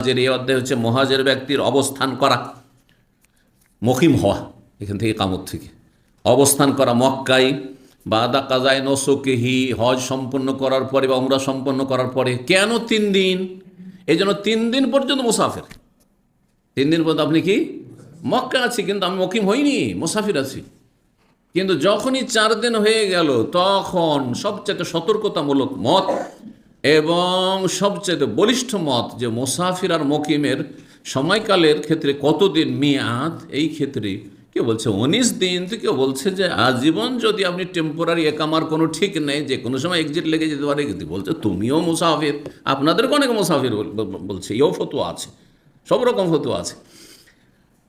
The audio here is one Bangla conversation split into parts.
মহাজের এই অধ্যায় হচ্ছে মহাজের ব্যক্তির অবস্থান করা মকিম হওয়া এখান থেকে কামত থেকে। অবস্থান করা মক্কাই বা দা কাজায় নসোকেহি, হজ সম্পন্ন করার পরে বা উমরা সম্পন্ন করার পরে কেন তিন দিন? এই জন্য তিন দিন পর্যন্ত মুসাফির। তিন দিন পর্যন্ত আপনি কি? মক্কা আছি, কিন্তু আমি মকিম হইনি, মুসাফির আছি। কিন্তু যখনই চার দিন হয়ে গেল, তখন সবচেয়ে সতর্কতামূলক মত এবং সবচেয়ে বলিষ্ঠ মত যে মুসাফির আর মকিমের সময়কালের ক্ষেত্রে কতদিন মেয়াদ, এই ক্ষেত্রে কেউ বলছে উনিশ দিন, তো কেউ বলছে যে আজীবন যদি আপনি টেম্পোরারি একামার কোনো ঠিক নেই, যে কোনো সময় এক্সিট লেগে যেতে পারে, কিন্তু বলছে তুমিও মুসাফির, আপনাদেরকে অনেক মুসাফির বল- বল- বলছে, এও ফতুয়া আছে, সব রকম ফতুয়া আছে।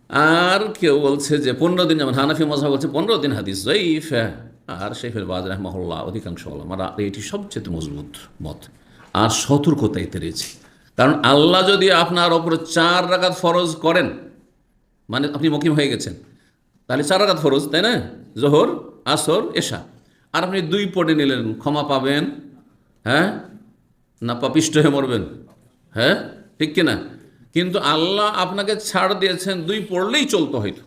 আর কেউ বলছে যে পনেরো দিন, যেমন হানাফি মজা বলছে পনেরো দিন হাদিস জয়ীফ হ্যাঁ। আর শেফের বাজ রহমহল্লা অধিকাংশ আমার এটি সবচেয়ে মজবুত মত। আর সতর্কতা এতে রয়েছে কারণ আল্লাহ যদি আপনার ওপর চার রাগাত ফরজ করেন মানে আপনি মকিম হয়ে গেছেন, তাহলে চার রাগাত ফরজ, তাই না? জোহর, আসর, এশা। আর আপনি দুই পড়ে নিলেন, ক্ষমা পাবেন হ্যাঁ? না, পাপিষ্ট হয়ে মরবেন হ্যাঁ? ঠিক কিনা? কিন্তু আল্লাহ আপনাকে ছাড় দিয়েছেন, দুই পড়লেই চলতো হয়তো।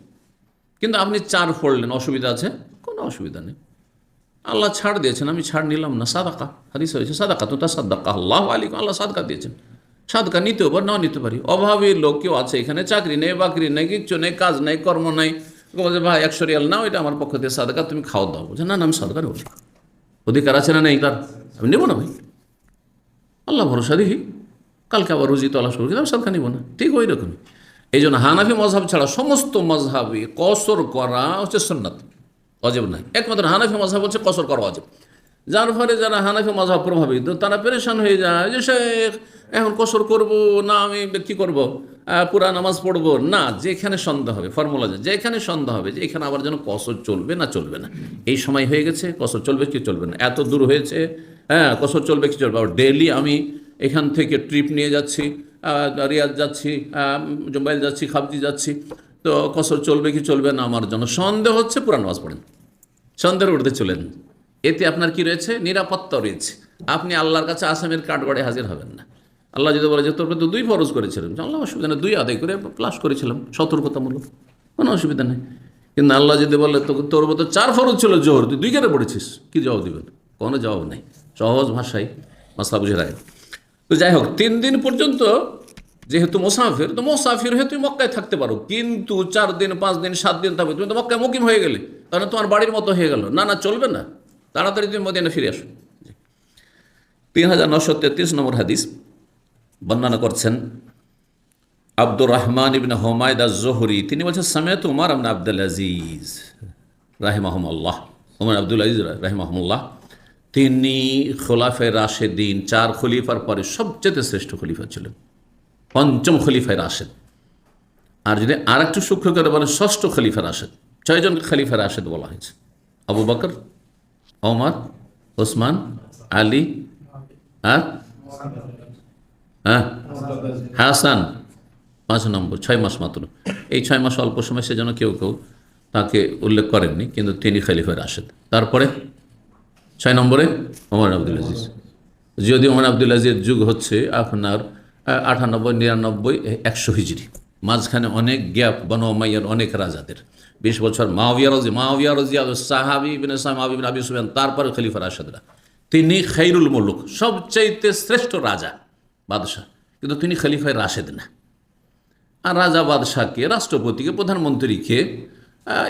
কিন্তু আপনি চার পড়লেন, অসুবিধা আছে? কোনো অসুবিধা নেই। আল্লাহ ছাড় দিয়েছেন, আমি ছাড় নিলাম না, সাদাকা। হাদিস হয়েছে সাদাকা তো তা সাদাকা আল্লাহ আলী আল্লাহ সাদকা দিয়েছেন। সাদকা নিতেও পারি, নাও নিতে পারি। অভাবী লোক কেউ আছে এখানে, চাকরি নেই, বাকরি নেই, কিচ্ছু নেই, কাজ নেই, কর্ম নেই। বলছে, ভাই, একশো রিয়াল নাও, এটা আমার পক্ষ থেকে সাদকা, তুমি খাওয়া দাও। বলছে, না না, আমি সাদকা নেব অধিকার আছে না নেই তার আমি নেব না ভাই। আল্লাহ ভরসা দেখি কালকে আবার রুজি তলাশ কিন্তু আমি সাদকা নিব না। ঠিক ওই রকমই। এই জন্য হানাফি মজহাব ছাড়া সমস্ত মজহাবে কসর করা হচ্ছে সন্ন্যত অজেব নাই। একমাত্র হানাফি মজহাব হচ্ছে কসর করা অজেব। যার ফলে যারা হানাফি মজহাব প্রভাবিত তারা পেরেশান হয়ে যায় যে শেখ এখন কসর করব না আমি কি করব? পুরা নামাজ পড়ব? না যেখানে সন্দেহ হবে ফর্মুলা যে যেখানে সন্দেহ হবে যে এখানে আবার যেন কসর চলবে না চলবে না। এই সময় হয়ে গেছে কসর চলবে কি চলবে না? এত দূর হয়েছে হ্যাঁ কসর চলবে কি চলবে? আবার ডেলি আমি এখান থেকে ট্রিপ নিয়ে যাচ্ছি রিয়াদ যাচ্ছি আহ, যাচ্ছি খাবজি যাচ্ছি। তো কসর চলবে কি চলবে না আমার জন্য? সন্দেহ হচ্ছে পুরা নামাজ পড়েন। সন্দেহের ঊর্ধ্বে চলেন। এতে আপনার কি রয়েছে? নিরাপত্তা রয়েছে। আপনি আল্লাহর কাছে আসামের কাঠগড়ে হাজির হবেন না। আল্লাহ যদি বলে যে, তোর তো দুই ফরজ করেছিলাম। আল্লাহ অসুবিধা নেই। দুই আদায় করে প্লাস করেছিলাম। সতর্কতামূলক। কোনো অসুবিধা নেই। কিন্তু আল্লাহ যদি বলে তো তোর তো চার ফরজ ছিল জোহর, তুই দুই কেটে পড়েছিস। কি জবাব দিবেন? কোনো জবাব নেই। সহজ ভাষায় মাসলা বুঝে রাখেন। তো যাই হোক, তিন দিন পর্যন্ত যেহেতু মোসাফির, তো মোসাফির হয়ে তুমি মক্কায় থাকতে পারো। কিন্তু চার দিন, পাঁচ দিন, সাত দিন থাকবে। তুমি তো মক্কায় মুকিম হয়ে গেলে। তাহলে তোমার বাড়ির মতো হয়ে গেল। না না, চলবে না। তাড়াতাড়ি তুমি মদিনা ফিরে আসো। তিন হাজার নশো তেত্রিশ নম্বর হাদিস। বর্ণনা করছেন আব্দুর রহমান ইবিন হোমায়দ জোহরি তিনি বলছেন সমেত উমার আমন আব্দুল আজিজ রাহিমাহমুল্লাহ। উমর আব্দুল আজিজ রাহিমাহমুল্লাহ। তিনি খোলাফে রাশেদিন, চার খলিফার পরে সবচেয়ে শ্রেষ্ঠ খলিফা ছিলেন। পঞ্চম খলিফায় রাশেদ। আর যদি আর একটু সূক্ষ্ম করে বলেন, ষষ্ঠ খলিফা রাশেদ। ছয়জন খলিফা রাশেদ বলা হয়েছে। আবু বকর, ওমর, ওসমান, আলী, আর হ্যাঁ হাসান। পাঁচ নম্বর, ছয় মাস মাত্র। এই ছয় মাস অল্প সময় সেজন্য কেউ কেউ তাকে উল্লেখ করেননি, কিন্তু তিনি খলিফায় রাশেদ। তারপরে ছয় নম্বরে ওমর আব্দুল আজিজ। যদি ওমর আব্দুল যুগ হচ্ছে, আপনার আটানব্বই, নিরানব্বই, একশো হিজড়ি মাঝখানে অনেক গ্যাপ, বনু উমাইয়ার অনেক রাজাদের। বিশ বছর মাওবিয়া রাজি মাওবিয়া রাজি সাহাবি বিন সাহাবি আবি সুফিয়ান, তারপরে খলিফা রাশেদরা। তিনি খৈরুল মুলুক, সবচাইতে শ্রেষ্ঠ রাজা বাদশাহ। কিন্তু তিনি খলিফায় রাশেদ না। আর রাজা বাদশাহকে, রাষ্ট্রপতিকে, প্রধানমন্ত্রীকে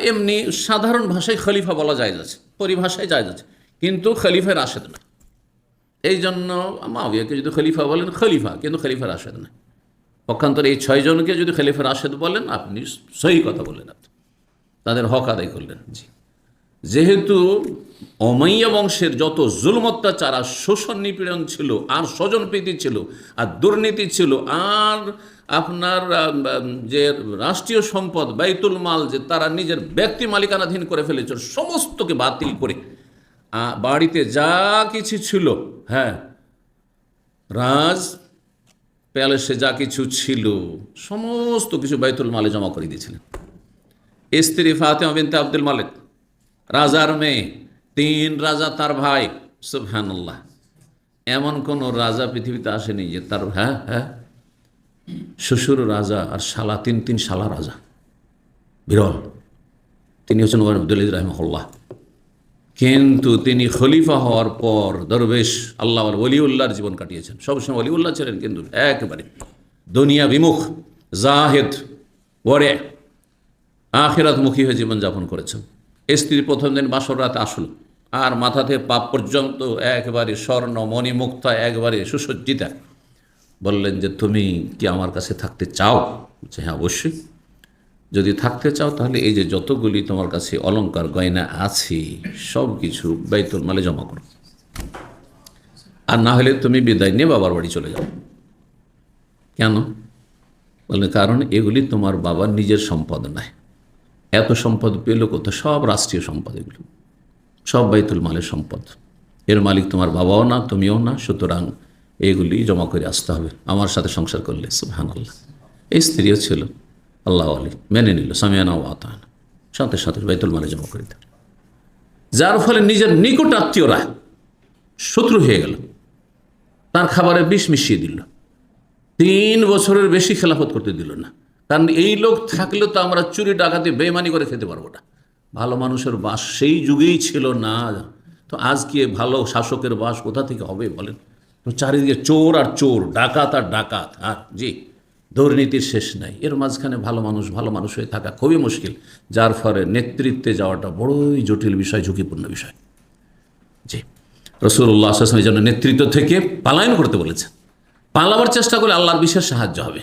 এমনি সাধারণ ভাষায় খলিফা বলা যায় যাচ্ছে, পরিভাষায় যায় যাচ্ছে। কিন্তু খলিফায় রাশেদ না। এই জন্য মাবিয়াকে যদি খলিফা বলেন, খলিফা, কিন্তু খলিফার রাশেদ না। পক্ষান্তরে এই ছয়জনকে যদি খলিফার রাশেদ বলেন, আপনি সহি কথা বললেন আপনি। তাদের হক আদায় করলেন। জি। যেহেতু অমাইয়া বংশের যত জুলম অত্যাচার আর শোষণ নিপীড়ন ছিল, আর স্বজনপ্রীতি ছিল, আর দুর্নীতি ছিল, আর আপনার যে রাষ্ট্রীয় সম্পদ, বাইতুল মাল, যে তারা নিজের ব্যক্তি মালিকানাধীন করে ফেলেছিল, সমস্তকে বাতিল করে বাড়িতে যা কিছু ছিল হ্যাঁ রাজ প্যালেসে যা কিছু ছিল, সমস্ত কিছু বাইতুল মালে জমা করে দিয়েছিলেন। স্ত্রী ফাতেমা বিনতে আব্দুল মালিক, রাজার মেয়ে, তিন রাজা তার ভাই, সুবহানাল্লাহ। এমন কোন রাজা পৃথিবীতে আসেনি যে তার হ্যাঁ হ্যাঁ শ্বশুর রাজা আর শালা, তিন তিন শালা রাজা। বিরল। তিনি হচ্ছেন ওমর আব্দুল রহমহল্লা কিন্তু তিনি খলিফা হওয়ার পর দরবেশ আল্লাহ ওলিউল্লাহর জীবন কাটিয়েছেন। সবসময় অলিউল্লাহ ছিলেন কিন্তু একেবারে দুনিয়া বিমুখ, জাহেদ, ওরে আখেরাতমুখী হয়ে জীবনযাপন করেছেন। স্ত্রী প্রথম দিন বাসর রাতে আসলো, আর মাথাতে পাপ পর্যন্ত একেবারে স্বর্ণ, মণিমুক্তা, একবারে সুসজ্জিতা। বললেন যে, তুমি কি আমার কাছে থাকতে চাও? হ্যাঁ অবশ্যই। যদি থাকতে চাও, তাহলে এই যে যতগুলি তোমার কাছে অলংকার, গয়না আছে, সব কিছু বাইতুল মালে জমা করো। আর না হলে তুমি বিদায় নিয়ে বাবার বাড়ি চলে যাও। কেন? বললেন কারণ এগুলি তোমার বাবার নিজের সম্পদ নয়। এত সম্পদ পেল কোথাও সব রাষ্ট্রীয় সম্পদ এগুলো। সব বাইতুল মালের সম্পদ। এর মালিক তোমার বাবাও না, তুমিও না, সুতরাং এগুলি জমা করে আসতে হবে। আমার সাথে সংসার করলে সুবহান আল্লাহ এই স্ত্রীও ছিল। আল্লাহ আলী মেনে নিল সামিয়ানা ও আতান সাথে সাথে বাইতুল মালে জমা করে দিল। যার ফলে নিজের নিকট আত্মীয়রা শত্রু হয়ে গেল। তার খাবারে বিষ মিশিয়ে দিল। তিন বছরের বেশি খেলাফত করতে দিল না। কারণ এই লোক থাকলে তো আমরা চুরি, ডাকাতি বেমানি করে খেতে পারব না। ভালো মানুষের বাস সেই যুগেই ছিল না। তো আজকে ভালো শাসকের বাস কোথা থেকে হবে বলেন? চারিদিকে চোর আর চোর, ডাকাত আর ডাকাত। আর জি দুর্নীতির শেষ নাই। এর মাঝখানে ভালো মানুষ ভালো মানুষ হয়ে থাকা খুবই মুশকিল, যার ফলে নেতৃত্বে যাওয়াটা বড়ই জটিল বিষয়, ঝুঁকিপূর্ণ বিষয়। জি। রসুল্লাহ আসলাম এই জন্য নেতৃত্ব থেকে পালায়ন করতে বলেছেন। পালাবার চেষ্টা করলে আল্লাহর বিশেষ সাহায্য হবে।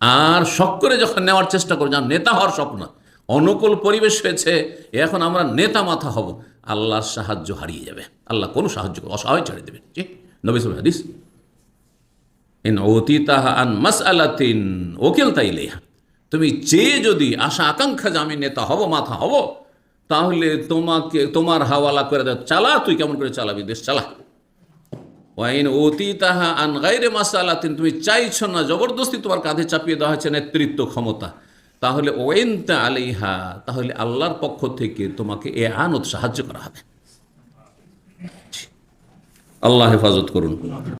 আর শখ করে যখন নেওয়ার চেষ্টা করো যেমন নেতা হওয়ার স্বপ্ন, অনুকূল পরিবেশ হয়েছে, এখন আমরা নেতা মাথা হব, আল্লাহর সাহায্য হারিয়ে যাবে। আল্লাহ কোনো সাহায্য করবে অসহায় ছেড়ে দেবে। জি, নবী হাদিস। ইন অতীতাহা আন মাস আলাতিন ওকেল তাইলেহা তুমি চেয়ে যদি আশা আকাঙ্ক্ষা যে আমি নেতা হব, মাথা হব, তাহলে তোমাকে, তোমার হাওয়ালা করে দেয় চালা, তুই কেমন করে চালাবি, দেশ চালা। ওয়াইন অতি তাহা আন গাইরে মাসালাতিন তুমি চাইছো না, জবরদস্তি তোমার কাঁধে চাপিয়ে দেওয়া হয়েছে নেতৃত্ব ক্ষমতা, তাহলে ওয়েনতা আলিহা তাহলে আল্লাহর পক্ষ থেকে তোমাকে এ আনত সাহায্য করা হবে। আল্লাহ হেফাজত করুন।